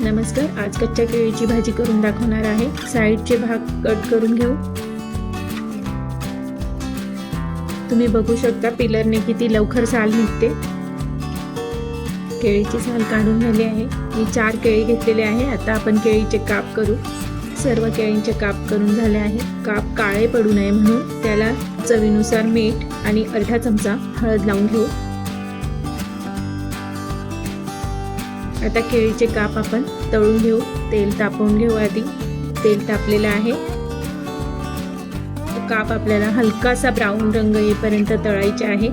नमस्कार आज कच्च्या केळीची भाजी करून दाखवणार आहे. साईडचे भाग कट करून घेऊ. तुम्ही बघू शकता पिलरने किती लवकर साल निघते. केळीची साल काढून झाली आहे. मी चार केळी घेतलेले आहे. आता आपण केळीचे काप करू. सर्व केळींचे काप करून झाले आहे. काप काळे पडू नये म्हणून त्याला चवीनुसार मीठ आणि अर्धा चमचा हळद लावून घेऊ. आता केळीचे काप आपण तळून घेऊ. तेल तापवून घेऊ आधी. तेल तापलेलं आहे. काप आपल्याला हलकासा ब्राऊन रंग येईपर्यंत तळायचे आहे.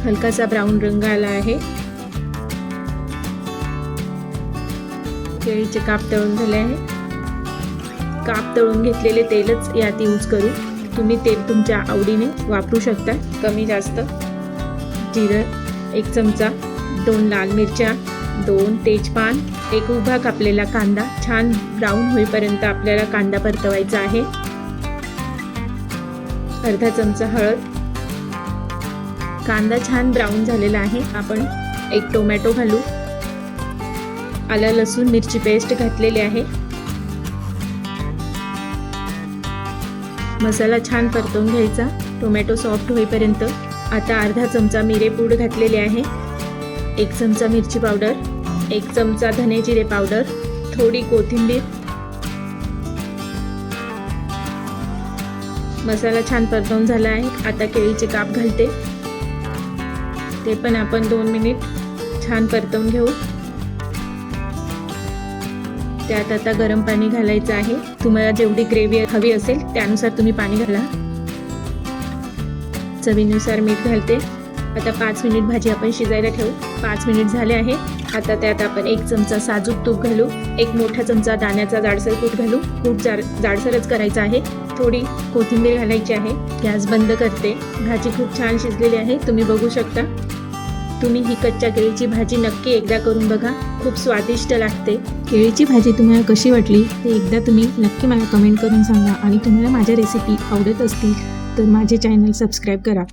हलकासा ब्राऊन रंग आला आहे. केळीचे काप तळून झाले आहे. काप तळून घेतलेले तेलच यात यूज करू. तुम्ही तेल तुमच्या आवडीने वापरू शकता. कमी जास्त. जिरं एक चमचा. दोन लाल मिरच्या दोन तेजपान एक उभा कापलेला कांदा. छान ब्राऊन होईपर्यंत आपल्याला कांदा परतवायचा आहे. अर्धा चमचा हळद. कांदा छान ब्राऊन झालेला आहे. आपण एक टोमॅटो घालू. आलं लसूण मिरची पेस्ट घातलेली आहे. मसाला छान परतवून घ्यायचा. टोमॅटो सॉफ्ट होईपर्यंत. आता अर्धा चमचा मिरेपूड घातलेले आहे. एक चमचा मिरची पावडर एक चमचा धने जिरे पावडर थोडी कोथिंबीर. मसाला छान परतवून झाला आहे. आता केळीचे काप घालते. ते पण आपण दोन मिनिट छान परतवून घेऊ. त्यात आता गरम पाणी घालायचं आहे. तुम्हाला जेवढी ग्रेव्ही हवी असेल त्यानुसार तुम्ही पाणी घाला. चवीनुसार मीठ घालते. आता पाच मिनिट भाजी आपण शिजायला ठेवू. पाच मिनिट झाले आहे. आता त्यात आपण एक चमचा साजूक तूप घालू. एक मोठा चमचा दाण्याचा जाडसर कूट घालू. कूट जाड जाडसरच करायचा आहे. थोडी कोथिंबीर घालायची आहे. गॅस बंद करते. भाजी खूप छान शिजलेली आहे. तुम्ही बघू शकता. तुम्ही ही कच्च्या केळीची भाजी नक्की एकदा करून बघा. खूप स्वादिष्ट लागते. केळीची भाजी तुम्हाला कशी वाटली ते एकदा तुम्ही नक्की मला कमेंट करून सांगा आणि तुम्हाला माझ्या रेसिपी आवडत असतील तर माझे चॅनल सबस्क्राईब करा.